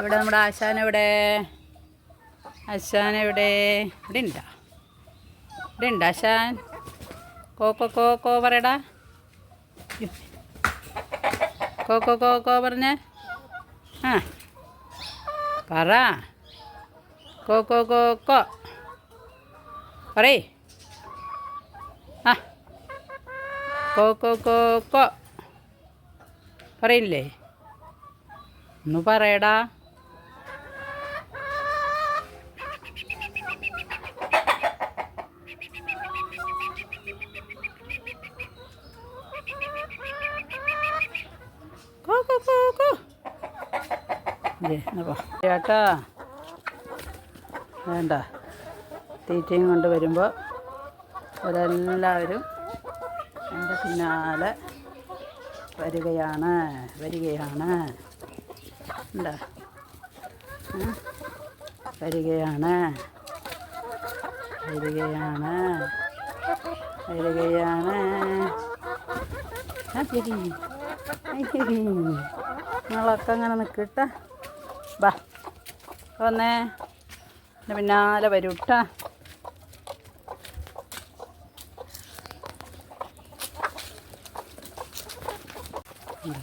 ഇവിടെ നമ്മുടെ ആശാൻ എവിടെ? ആശാൻ എവിടെ? ഇവിടെ ഉണ്ട ഇവിടെ ഉണ്ട് ആശാൻ. കോ കോ കോ പറയടാ. കോ കോ കോ കോ പറഞ്ഞേ. ആ പറ. കോ കോ കോ കോ. പറയേ ആ കോ കോ കോ കോ. പറയില്ലേ? ഒന്ന് പറയടാ. ചേട്ടാ. വേണ്ട. തീറ്റയും കൊണ്ട് വരുമ്പോൾ അവരെല്ലാവരും എന്റെ പിന്നാലെ വരികയാണ് വരികയാണ്. എന്താ വരികയാണ്. വരികയാണ്. വരികയാണ്. നിങ്ങളൊക്കെ അങ്ങനെ നിൽക്കട്ട വന്നേ. എന്റെ പിന്നാലെ വരൂട്ടാ ഇത്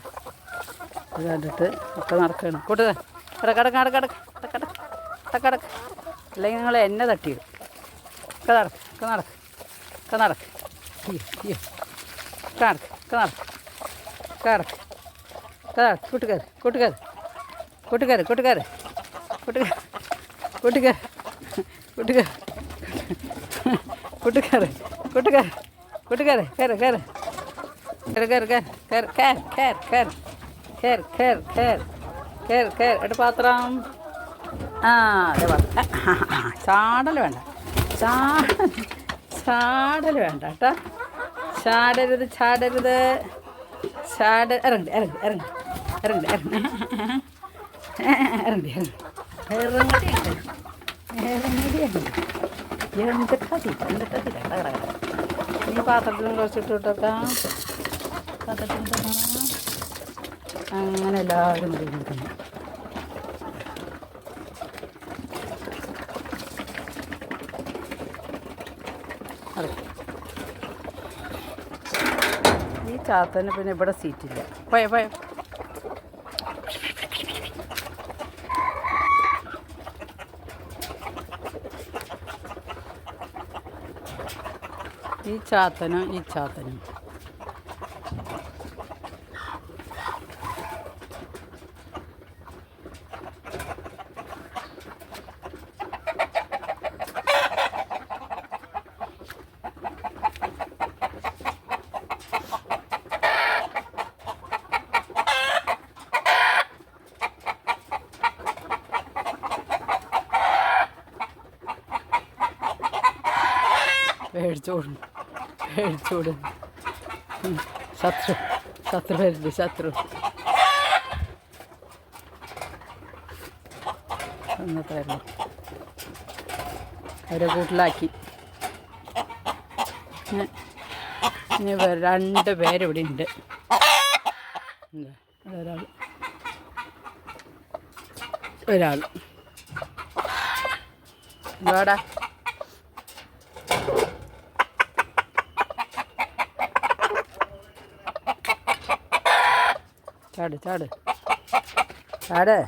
കണ്ടിട്ട് ഒക്കെ നടക്കണം കൂട്ടുക കിടക്ക് കിടക്ക് കിടക്ക് കിടക്ക് കിടക്ക് കിടക്ക്. അല്ലെങ്കിൽ നിങ്ങൾ എന്നെ തട്ടിയിടും. ഒക്കെ നടക്ക് ഒക്കെ നടക്ക് ഒക്കെ നടക്ക്. ഒക്കെ നടക്ക് ഒക്കെ നടക്ക് ഒക്കെ നടക്ക്. ഒക്കെ നടക്ക്. കൂട്ടുകാർ കൂട്ടുകാർ കൂട്ടുകാർ കൂട്ടുകാർ കൂട്ടുകാർ കൂട്ടുകാർ കൂട്ടുകാർ കൂട്ടുകാർ കൂട്ടുകാർ കൂട്ടുകാർ കയറ് കയറ്. കയറ് കയറ് കയറ് കയറ് കയറ് കയറ് കയറ് കയറ് കയറ് കയറ് കയറ് എട്ട് പാത്രം ആ അതെ പാത്രം ചാടൽ വേണ്ട ചാടൽ ചാടൽ വേണ്ട കേട്ടോ ചാടരുത് ചാടരുത് ചാട ഇറങ്ങി ഇറങ്ങി ഇറങ്ങി ഇറങ്ങി ഇറങ്ങി ഇറങ്ങി ഇറങ്ങി ഇറങ്ങി ഇറങ്ങി എന്ത് കതി എന്ത് കതി ഈ പാത്രത്തിൽ കുറച്ചിട്ട് അങ്ങനെ എല്ലാവരും കൂടി നിൽക്കുന്നു ഈ ചാത്തന് പിന്നെ ഇവിടെ സീറ്റില്ല. പോയ പോയ. ഈ ചാത്തനും ഈ ചാത്തനും. പേടിച്ചോടും പേടിച്ചോടും. ശത്രു ശത്രു വരുന്നുണ്ട് ശത്രു എന്നത്രയല്ലോ അവരെ കൂട്ടിലാക്കി ഇനി- രണ്ട് പേരിവിടെ ഉണ്ട് ഒരാൾ ഒരാൾ എന്താടാ ചാട് ചാട്. ചാടേ.